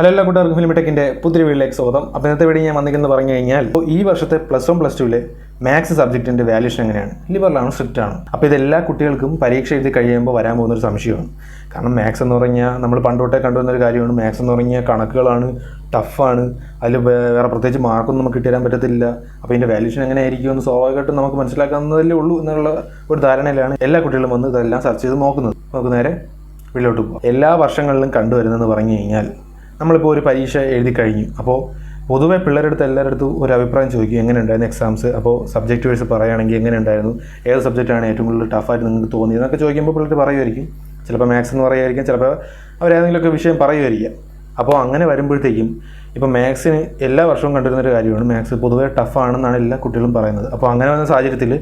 Hello എല്ലാ കൂട്ടുകാർക്കും ഫിലിമിടെക്കിന്റെ പുതിയ വീട്ടിലേക്ക് സ്വാഗതം. അപ്പോൾ ഇന്നത്തെ വീഡിയോ ഞാൻ വന്നിരിക്കുന്നത് പറഞ്ഞു കഴിഞ്ഞാൽ ഇപ്പോൾ ഈ വർഷത്തെ പ്ലസ് വൺ പ്ലസ് ടുവിലെ മാത്സ് സബ്ജക്റ്റിന്റെ വാല്യൂഷൻ എങ്ങനെയാണ്? ലിബറലാണ് സ്ട്രിക്റ്റ് ആണ്. അപ്പോൾ ഇത് എല്ലാ കുട്ടികൾക്കും പരീക്ഷ എഴുതി കഴിയുമ്പോൾ വരാൻ പോകുന്ന ഒരു സംശയമാണ്. കാരണം മാത്സ് എന്ന് പറഞ്ഞാൽ നമ്മൾ പണ്ടോട്ടേ കണ്ടുവന്ന ഒരു കാര്യമാണ്. മാത്സ് എന്ന് പറഞ്ഞാൽ കണക്കുകളാണ് ടഫാണ് അതിൽ വേറെ പ്രത്യേകിച്ച് മാർക്കൊന്നും നമുക്ക് കിട്ടിയാൻ പറ്റത്തില്ല. അപ്പോൾ ഇതിന്റെ വാല്യൂഷൻ എങ്ങനെ ആയിരിക്കും എന്ന് സ്വാഭാവികമായിട്ടും നമുക്ക് മനസ്സിലാക്കാവുന്നതല്ലേ ഉള്ളൂ എന്നുള്ള ഒരു ധാരണയിലാണ് എല്ലാ കുട്ടികളും വന്ന് ഇതെല്ലാം സെർച്ച് ചെയ്ത് നോക്കുന്നത്. നമുക്ക് നേരെ വീട്ടിലോട്ട് പോകാം എല്ലാ വർഷങ്ങളിലും കണ്ടുവരുന്നതെന്ന് പറഞ്ഞു കഴിഞ്ഞാൽ നമ്മളിപ്പോൾ ഒരു പരീക്ഷ എഴുതി കഴിഞ്ഞു. അപ്പോൾ പൊതുവെ പിള്ളേരുടെ അടുത്ത് എല്ലാവരുടെ അടുത്തും ഒരു അഭിപ്രായം ചോദിക്കും എങ്ങനെ ഉണ്ടായിരുന്നു എക്സാംസ് അപ്പോൾ സബ്ജക്റ്റ് വൈസ് പറയുകയാണെങ്കിൽ എങ്ങനെ ഉണ്ടായിരുന്നു ഏത് സബ്ജക്റ്റാണ് ഏറ്റവും കൂടുതൽ ടഫായിട്ട് നിങ്ങൾക്ക് തോന്നിയത് എന്നൊക്കെ ചോദിക്കുമ്പോൾ പിള്ളേർ പറയുമായിരിക്കും ചിലപ്പോൾ മാത്സ് എന്ന് പറയുമായിരിക്കും ചിലപ്പോൾ അവരേതെങ്കിലുമൊക്കെ വിഷയം പറയുമായിരിക്കാം അപ്പോൾ അങ്ങനെ വരുമ്പോഴത്തേക്കും ഇപ്പോൾ മാത്സിന് എല്ലാ വർഷവും കണ്ടിരുന്ന ഒരു കാര്യമാണ് മാത്സ് പൊതുവെ ടഫാണെന്നാണ് എല്ലാ കുട്ടികളും പറയുന്നത്. അപ്പോൾ അങ്ങനെ വന്ന സാഹചര്യത്തിൽ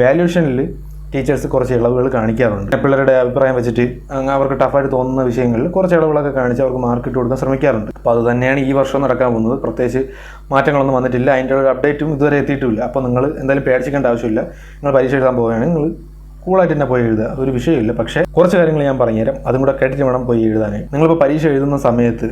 വാല്യൂഷനിൽ ടീച്ചേഴ്സ് കുറച്ച് ഇളവുകൾ കാണിക്കാറുണ്ട്. പിള്ളേരുടെ അഭിപ്രായം വെച്ചിട്ട് അങ്ങ് അവർക്ക് ടഫായിട്ട് തോന്നുന്ന വിഷയങ്ങളിൽ കുറച്ച് ഇളവുകളൊക്കെ കാണിച്ച് അവർക്ക് മാർക്ക് ഇട്ട് കൊടുക്കാൻ ശ്രമിക്കാറുണ്ട്. അപ്പോൾ അത് തന്നെയാണ് ഈ വർഷം നടക്കാൻ പോകുന്നത്. പ്രത്യേകിച്ച് മാറ്റങ്ങളൊന്നും വന്നിട്ടില്ല. അതിന്റെ ഒരു അപ്ഡേറ്റും ഇതുവരെ എത്തിയിട്ടില്ല. അപ്പോൾ നിങ്ങൾ എന്തായാലും പേടിച്ചിക്കേണ്ട ആവശ്യമില്ല. നിങ്ങൾ പരീക്ഷ എഴുതാൻ പോവുകയാണെങ്കിൽ നിങ്ങൾ കൂളായിട്ട് തന്നെ പോയി എഴുതുക. അതൊരു വിഷയമില്ല. പക്ഷേ കുറച്ച് കാര്യങ്ങൾ ഞാൻ പറഞ്ഞുതരാം. അതും കൂടെ കേട്ടിട്ട് വേണം പോയി എഴുതാനായി നിങ്ങളിപ്പോൾ പരീക്ഷ എഴുതുന്ന സമയത്ത്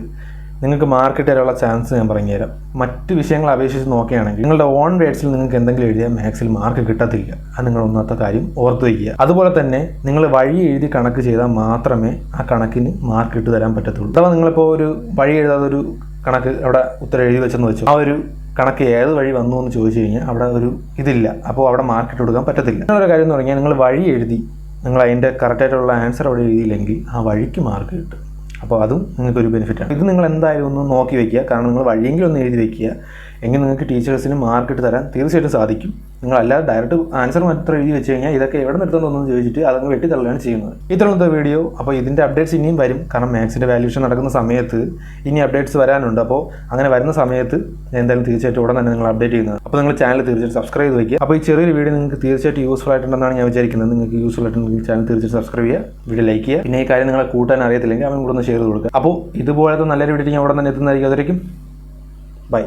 നിങ്ങൾക്ക് മാർക്കറ്റ് വരെയുള്ള ചാൻസ് ഞാൻ പറഞ്ഞുതരാം. മറ്റ് വിഷയങ്ങൾ അപേക്ഷിച്ച് നോക്കുകയാണെങ്കിൽ നിങ്ങളുടെ ഓൺ വേഡ്സിൽ നിങ്ങൾക്ക് എന്തെങ്കിലും എഴുതിയാൽ മാത്സിൽ മാർക്ക് കിട്ടത്തില്ല. അത് നിങ്ങൾ ഒന്നാമത്തെ കാര്യം ഓർത്ത് വയ്ക്കുക. അതുപോലെ തന്നെ നിങ്ങൾ വഴി എഴുതി കണക്ക് ചെയ്താൽ മാത്രമേ ആ കണക്കിന് മാർക്ക് ഇട്ട് തരാൻ പറ്റത്തുള്ളൂ. അഥവാ നിങ്ങളിപ്പോൾ ഒരു വഴി എഴുതാതെ ഒരു കണക്ക് അവിടെ ഉത്തരം എഴുതി വെച്ചെന്ന് വെച്ചു ആ ഒരു കണക്ക് ഏത് വഴി വന്നു എന്ന് ചോദിച്ചു കഴിഞ്ഞാൽ അവിടെ ഒരു ഇതില്ല. അപ്പോൾ അവിടെ മാർക്ക് ഇട്ട് കൊടുക്കാൻ പറ്റത്തില്ല. ഒരു കാര്യം എന്ന് പറഞ്ഞാൽ നിങ്ങൾ വഴി എഴുതി നിങ്ങൾ അതിന്റെ കറക്റ്റായിട്ടുള്ള ആൻസർ അവിടെ എഴുതിയില്ലെങ്കിൽ ആ വഴിക്ക് മാർക്ക് കിട്ടും. അപ്പോൾ അതും നിങ്ങൾക്ക് ഒരു ബെനിഫിറ്റാണ് ഇത് നിങ്ങൾ എന്തായാലും ഒന്ന് നോക്കി വെക്കുക. കാരണം നിങ്ങൾ വഴിയെങ്കിലും ഒന്ന് എഴുതി വെക്കുക. എങ്കിൽ നിങ്ങൾക്ക് ടീച്ചേഴ്സിന് മാർക്ക് ഇട്ട് തരാൻ തീർച്ചയായിട്ടും സാധിക്കും. നിങ്ങൾ അല്ലാതെ ഡയറക്റ്റ് ആൻസർ മാത്രം എഴുതി വെച്ച് കഴിഞ്ഞാൽ ഇതൊക്കെ എവിടെ നിർത്തുന്നതെന്ന് ചോദിച്ചിട്ട് അതങ്ങ് വെട്ടിത്തള്ളുകയാണ് ചെയ്യുന്നത്. ഇത്രയുള്ള വീഡിയോ അപ്പോൾ ഇതിന്റെ അപ്ഡേറ്റ്സ് ഇനിയും വരും. കാരണം മാത്സിന്റെ വാല്യൂഷൻ നടക്കുന്ന സമയത്ത് ഇനി അപ്ഡേറ്റ്സ് വരാനുണ്ട്. അപ്പോൾ അങ്ങനെ വരുന്ന സമയത്ത് എന്തായാലും തീർച്ചയായിട്ടും ഉടൻ തന്നെ നിങ്ങൾ അപ്ഡേറ്റ് ചെയ്യുന്നത്. അപ്പോൾ നിങ്ങൾ ചാനൽ തീർച്ചയായിട്ടും സബ്സ്ക്രൈബ് ചെയ്ത് വയ്ക്കുക അപ്പോൾ ഈ ചെറിയൊരു വീഡിയോ നിങ്ങൾക്ക് തീർച്ചയായിട്ടും യൂസ്ഫുൾ ആയിട്ടുണ്ടെന്നാണ് ഞാൻ വിചാരിക്കുന്നത്. നിങ്ങൾക്ക് യൂസ്ഫുൾ ആയിട്ടുണ്ടെങ്കിൽ ചാനൽ തീർച്ചയായിട്ടും സബ്സ്ക്രൈബ് ചെയ്യുക വീഡിയോ ലൈക്ക് ചെയ്യുക. പിന്നെ ഈ കാര്യം നിങ്ങളെ കൂട്ടാൻ അറിയത്തില്ലെങ്കിൽ അവൻ കൂടെ ഷെയർ ചെയ്ത് കൊടുക്കുക. അപ്പോൾ ഇതുപോലത്തെ നല്ലൊരു വീഡിയോ ഞാൻ ഉടൻ തന്നെ എത്തുന്നതായിരിക്കും. അതായിരിക്കും ബൈ